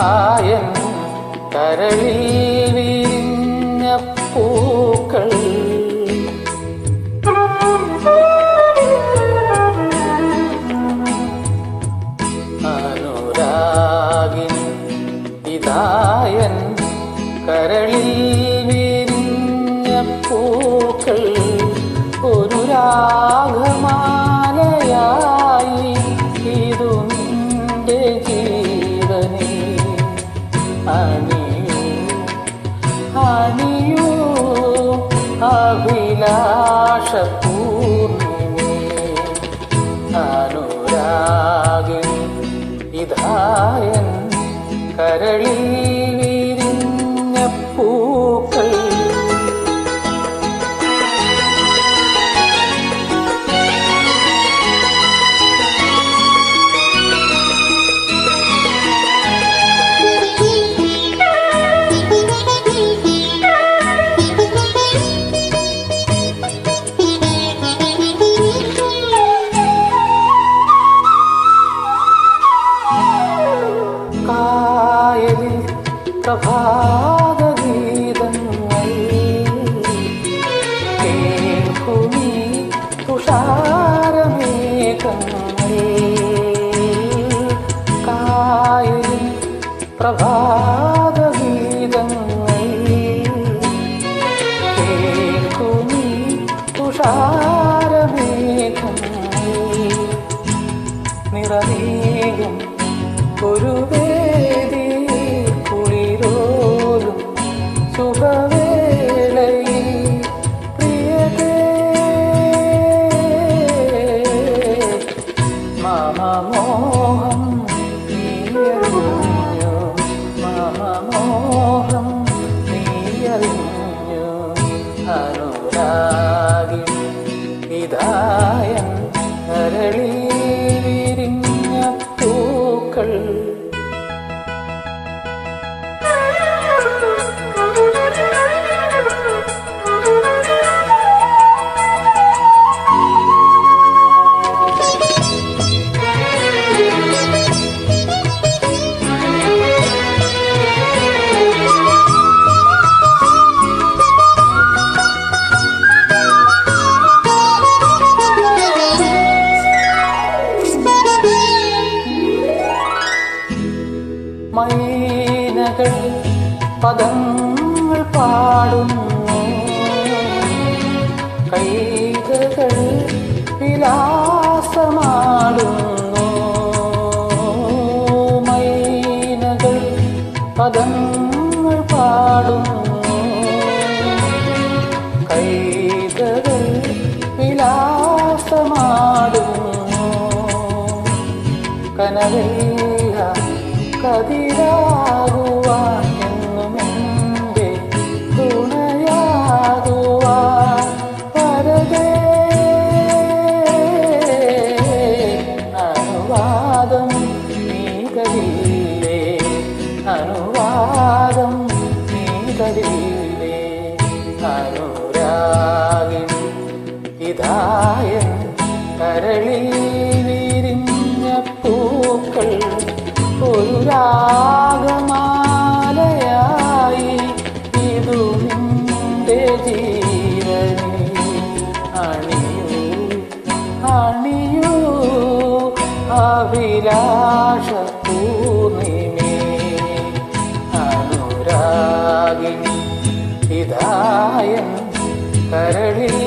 ഇതായൻ കരളിൽ വിരിഞ്ഞ പൂക്കൾ. അനുരാഗിനി ഇതായൻ കരളിൽ വിരിഞ്ഞ പൂക്കൾ. ഒരു രാഗമാലയായി ഇതു ജീവനെ അണിയൂ അണിയൂ അഭിലാഷ പൂർണിമേ അനുരാഗിണി ഇതായൻ കരളിൽ പ്രഭാതഗീതങ്ങൾ കേൾക്കുമീ തുഷാരമേഘങ്ങൾ കായലിൽ പ്രഭാതഗീതങ്ങൾ കേൾക്കുമീ തുഷാരമേഘങ്ങൾ നിറമേകും ഒരു പദങ്ങൾ പാടുന്നു. കൈകൾ വിലാസമാടുന്നു. മൈനകൾ പദങ്ങൾ പാടുന്നു. കൈകൾ വിലാസമാടുന്നു. കനവില്ല കതിരാകുവാൻ നീ അനുവാദം നീ തരില്ലേ ഇതായ കരളി വിരിഞ്ഞ പൂക്കൾ ഒരു രാഗമാലയായി ഇതു നിന്റെ ജീവനി അണിയൂ അണിയൂ അഭിലാഷ தரளின்